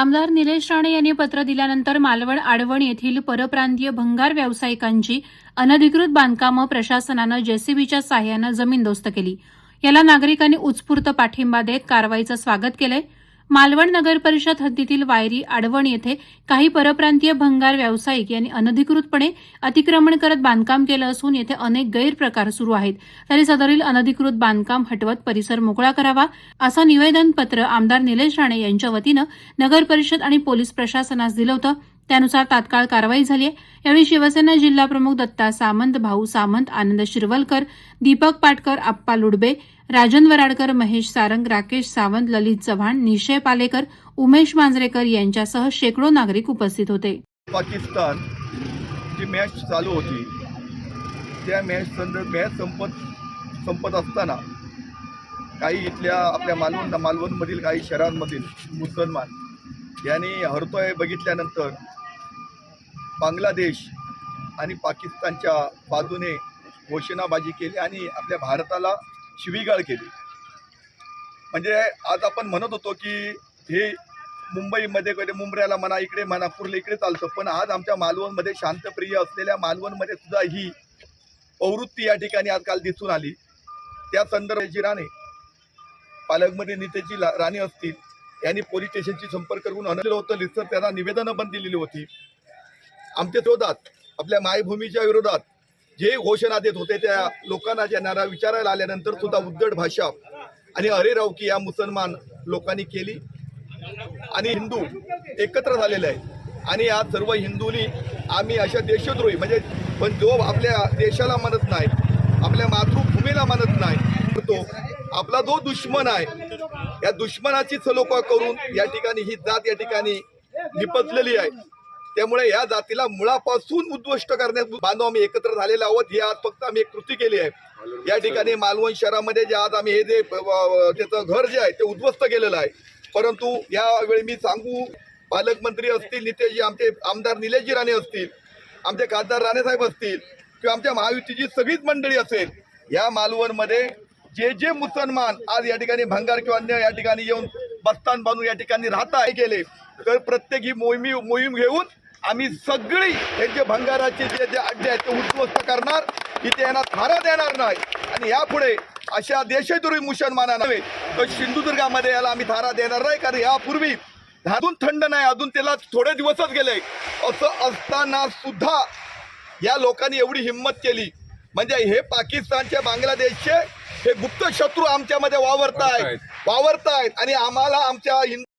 आमदार निलेश राणे यांनी पत्र दिल्यानंतर मालवण आडवण येथील परप्रांतीय भंगार व्यावसायिकांची अनधिकृत बांधकामं प्रशासनानं जेसीबीच्या साह्यानं जमीनदोस्त केली. याला नागरिकांनी उत्स्फूर्त पाठिंबा देत कारवाईचं स्वागत केलंय. मालवण नगर परिषद हद्दीतील वायरी आडवण येथे काही परप्रांतीय भंगार व्यावसायिक यांनी अनधिकृतपणे अतिक्रमण करत बांधकाम केलं असून येथे अनेक गैरप्रकार सुरू आहेत. तरी सदरील अनधिकृत बांधकाम हटवत परिसर मोकळा करावा असं निवेदन पत्र आमदार निलेश राणे यांच्या वतीनं नगर परिषद आणि पोलीस प्रशासनास दिलं होतं. त्यानुसार तात्काळ कारवाई झाली आहे. यावेळी शिवसेना जिल्हा प्रमुख दत्ता सामंत भाऊ सामंत आनंद शिरवलकर दीपक पाटकर आप्पा लुडबे राजन वराडकर महेश सारंग राकेश सावंत ललित चव्हाण निशय पालेकर उमेश मांजरेकर यांच्यासह शेकडो नागरिक उपस्थित होते. पाकिस्तान जी मॅच चालू होती त्या मॅच संदर्भ मॅच संपत संपत असताना काही इथल्या आपल्या मालवण मालवणमधील काही शहरांमधील मुसलमान यांनी हरतोय बघितल्यानंतर बांगलादेश आणि पाकिस्तानच्या बाजूने घोषणाबाजी केली आणि आपल्या भारताला शिवीगाळ केली. म्हणजे आज आपण म्हणत होतो की हे मुंबईमध्ये कधी मुंबऱ्याला म्हणा इकडे म्हणा कुर्ले इकडे चालतं. पण आज आमच्या मालवणमध्ये शांतप्रिय असलेल्या मालवणमध्ये सुद्धा ही प्रवृत्ती या ठिकाणी आजकाल दिसून आली. त्या संदर्भाची राणे पालकमध्ये नेत्याची राणी राणे असतील यांनी पोलीस स्टेशनशी संपर्क करून आणलेलं होतं लिस्टर त्यांना निवेदनं पण दिलेली होती. आमच्या विरोधात आपल्या मायभूमीच्या विरोधात जे घोषणा देत होते त्या लोकांना ज्यांना विचारायला आल्यानंतर सुद्धा उद्धट भाषा आणि अरे रावकी या मुसलमान लोकांनी केली. आणि हिंदू एकत्र झालेले आहेत. आणि या सर्व हिंदूंनी आम्ही अशा देशद्रोही म्हणजे पण जो आपल्या देशाला मानत नाही आपल्या मातृभूमीला मानत नाही तो आपला जो दुश्मन आहे या दुश्मनाची सलोखा करून या ठिकाणी ही जात या ठिकाणी निपजलेली आहे. त्यामुळे या जातीला मुळापासून उद्ध्वस्त करण्यात बांधव आम्ही एकत्र झालेले आहोत. ही आज फक्त आम्ही एक कृती केली आहे. या ठिकाणी मालवण शहरामध्ये जे आज आम्ही हे जे त्याचं घर जे आहे ते उद्ध्वस्त केलेलं आहे. परंतु यावेळी मी सांगू पालकमंत्री असतील नितेशजी आमचे आमदार निलेशजी राणे असतील आमचे खासदार राणेसाहेब असतील किंवा आमच्या महायुतीची सगळीच मंडळी असेल या मालवणमध्ये जे जे मुसलमान आज या ठिकाणी भंगार किंवा अन्य या ठिकाणी येऊन बस्तान बांधून या ठिकाणी राहता गेले. तर प्रत्येक ही मोहिमी मोहीम घेऊन आम्ही सगळी त्यांचे भंगाराचे जे जे अड्डे आहेत ते उद्ध्वस्त करणार. इथे यांना थारा देणार नाही. आणि यापुढे अशा देशद्रोही मुसलमाना नव्हे तर सिंधुदुर्गामध्ये याला आम्ही थारा देणार नाही. कारण यापूर्वी अजून थंड नाही अजून त्याला थोडे दिवसच गेले. असं असताना सुद्धा या लोकांनी एवढी हिंमत केली. म्हणजे हे पाकिस्तानचे बांगलादेशचे हे गुप्त शत्रू आमच्यामध्ये वावरतायत. वावरतायत. आणि आम्हाला आमच्या हिंदू